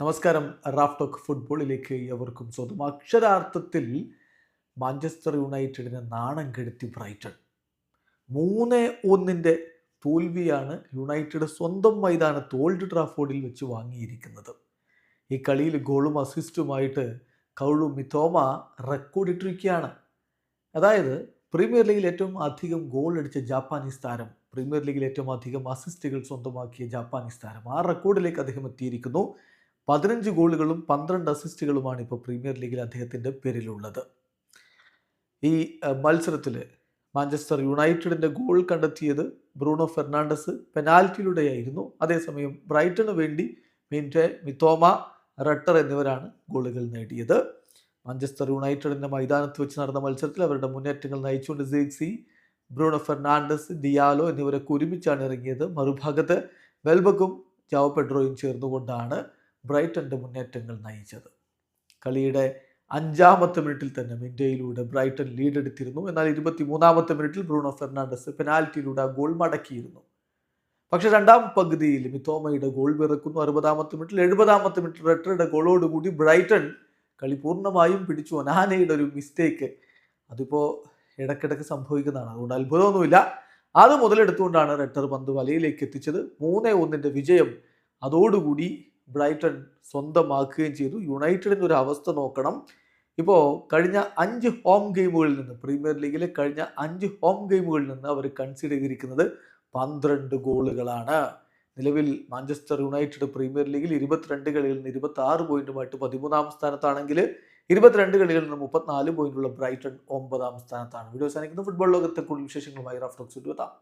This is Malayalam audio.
നമസ്കാരം. റാഫ് ടോക്ക് ഫുട്ബോളിലേക്ക് എവർക്കും സ്വന്തം അക്ഷരാർത്ഥത്തിൽ മാഞ്ചസ്റ്റർ യുണൈറ്റഡിനെ നാണം കെടുത്തി ബ്രൈറ്റൺ. മൂന്ന് ഒന്നിന്റെ തോൽവിയാണ് യുണൈറ്റഡ് സ്വന്തം മൈതാനത്ത് ഓൾഡ് ട്രാഫോർഡിൽ വെച്ച് വാങ്ങിയിരിക്കുന്നത്. ഈ കളിയിൽ ഗോളും അസിസ്റ്റുമായിട്ട് കൗളു മിത്തോമ റെക്കോർഡ് ഇട്ടിരിക്കുകയാണ് അതായത് പ്രീമിയർ ലീഗിൽ ഏറ്റവും അധികം ഗോൾ അടിച്ച ജാപ്പാനീസ് താരം പ്രീമിയർ ലീഗിൽ ഏറ്റവും അധികം അസിസ്റ്റുകൾ സ്വന്തമാക്കിയ ജാപ്പാനീസ് താരം ആ റെക്കോർഡിലേക്ക് അദ്ദേഹം എത്തിയിരിക്കുന്നു. പതിനഞ്ച് ഗോളുകളും പന്ത്രണ്ട് അസിസ്റ്റുകളുമാണ് ഇപ്പോൾ പ്രീമിയർ ലീഗിൽ അദ്ദേഹത്തിന്റെ പേരിലുള്ളത്. ഈ മത്സരത്തിൽ മാഞ്ചസ്റ്റർ യുണൈറ്റഡിന്റെ ഗോൾ കണ്ടെത്തിയത് ബ്രൂണോ ഫെർണാണ്ടസ് പെനാൽറ്റിയിലൂടെയായിരുന്നു. അതേസമയം ബ്രൈറ്റന് വേണ്ടി മിന്റെ മിത്തോമ റട്ടർ എന്നിവരാണ് ഗോളുകൾ നേടിയത്. മാഞ്ചസ്റ്റർ യുണൈറ്റഡിന്റെ മൈതാനത്ത് വെച്ച് നടന്ന മത്സരത്തിൽ അവരുടെ മുന്നേറ്റങ്ങൾ നയിച്ചുകൊണ്ട് സീക്സി ബ്രൂണോ ഫെർണാണ്ടസ് ഡിയാലോ എന്നിവരൊക്കെ ഒരുമിച്ചാണ് ഇറങ്ങിയത്. മറുഭാഗത്ത് വെൽബക്കും ജാവോ പെഡ്രോയും ചേർന്നുകൊണ്ടാണ് ബ്രൈറ്റന്റെ മുന്നേറ്റങ്ങൾ നയിച്ചത്. കളിയുടെ അഞ്ചാമത്തെ മിനിറ്റിൽ തന്നെ മിൻഡയിലൂടെ ബ്രൈറ്റൺ ലീഡെടുത്തിരുന്നു. എന്നാൽ ഇരുപത്തി മൂന്നാമത്തെ മിനിറ്റിൽ ബ്രൂണോ ഫെർണാണ്ടസ് പെനാൽറ്റിയിലൂടെ ആ ഗോൾ മടക്കിയിരുന്നു. പക്ഷേ രണ്ടാം പകുതിയിൽ മിത്തോമയുടെ ഗോൾ വിറക്കുന്നു. അറുപതാമത്തെ മിനിറ്റിൽ എഴുപതാമത്തെ മിനിറ്റിൽ റെട്ടറുടെ ഗോളോടുകൂടി ബ്രൈറ്റൺ കളി പൂർണമായും പിടിച്ചു. അനാനയുടെ ഒരു മിസ്റ്റേക്ക് അതിപ്പോൾ ഇടക്കിടക്ക് സംഭവിക്കുന്നതാണ്. അതുകൊണ്ട് അത്ഭുതമൊന്നുമില്ല. അത് മുതലെടുത്തുകൊണ്ടാണ് റെട്ടർ പന്ത് വലയിലേക്ക് എത്തിച്ചത്. മൂന്നേ ഒന്നിന്റെ വിജയം അതോടുകൂടി ബ്രൈറ്റൺ സ്വന്തമാക്കുകയും ചെയ്തു. യുണൈറ്റഡിന്റെ ഒരു അവസ്ഥ നോക്കണം. ഇപ്പോൾ കഴിഞ്ഞ അഞ്ച് ഹോം ഗെയിമുകളിൽ നിന്ന് പ്രീമിയർ ലീഗിലെ കഴിഞ്ഞ അഞ്ച് ഹോം ഗെയിമുകളിൽ നിന്ന് അവർ കൺസിഡർ ചെയ്തിരിക്കുന്നത് പന്ത്രണ്ട് ഗോളുകളാണ്. നിലവിൽ മാഞ്ചസ്റ്റർ യുണൈറ്റഡ് പ്രീമിയർ ലീഗിൽ ഇരുപത്തിരണ്ട് കളികളിൽ നിന്ന് ഇരുപത്തി ആറ് പോയിന്റുമായിട്ട് പതിമൂന്നാം സ്ഥാനത്താണെങ്കിൽ ഇരുപത്തിരണ്ട് കളികളിൽ നിന്ന് മുപ്പത്തിനാല് പോയിന്റുള്ള ബ്രൈറ്റൺ ഒമ്പതാം സ്ഥാനത്താണ്. വീഡിയോ സാധിക്കുന്ന ഫുട്ബോൾ ലോകത്തെ കൂടുതൽ വിശേഷങ്ങളുമായി റഫ് ടോക്സ് എത്താം